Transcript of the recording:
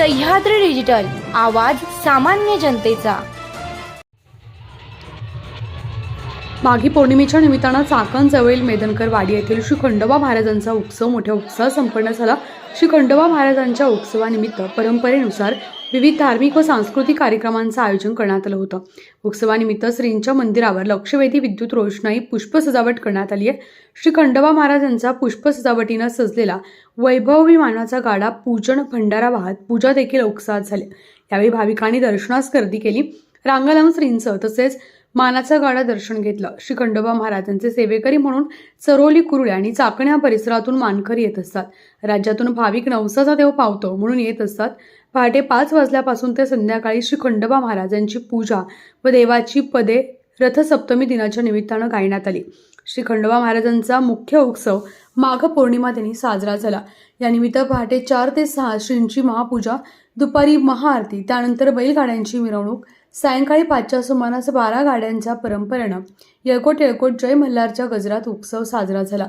Sahyadri digital आवाज सामान्य जनतेचा. माघी पौर्णिमेच्या निमित्तानं चाकण जवळील मेदनकर वाडी येथील श्री खंडोबा महाराजांचा उत्सव मोठ्या उत्साहात संपन्न झाला. श्री खंडोबा महाराजांच्या उत्सवानिमित्त परंपरेनुसार विविध धार्मिक व सांस्कृतिक कार्यक्रमांचं आयोजन करण्यात आलं होतं. उत्सवानिमित्त श्रींच्या मंदिरावर लक्षवेधी विद्युत रोषणाई पुष्प सजावट करण्यात आली आहे. श्री खंडोबा महाराजांचा पुष्प सजावटीनं सजलेला वैभव विमानाचा गाडा पूजन भंडारा वाहत पूजा देखील उत्साहात झाली. यावेळी भाविकांनी दर्शनास गर्दी केली. रांगा लावून श्रींचं तसेच मानाचा गाडं दर्शन घेतलं. श्री खंडोबा महाराजांचे सेवेकरी म्हणून चरोली कुरुळे आणि चाकण्या परिसरातून मानकरी येत असतात. राज्यातून भाविक नवसाचा देव पावतो म्हणून येत असतात. पहाटे पाच वाजल्यापासून ते संध्याकाळी श्री खंडोबा महाराजांची पूजा व देवाची पदे रथसप्तमी दिनाच्या निमित्तानं गायण्यात आली. श्री खंडोबा महाराजांचा मुख्य उत्सव माघ पौर्णिमा त्यांनी साजरा झाला. यानिमित्त पहाटे चार ते सहा श्रींची महापूजा दुपारी महाआरती त्यानंतर बैलगाड्यांची मिरवणूक सायंकाळी पाचच्या सुमारास बारा गाड्यांच्या परंपरेनं येळकोट येळकोट जय मल्हारच्या गजरात उत्सव साजरा झाला.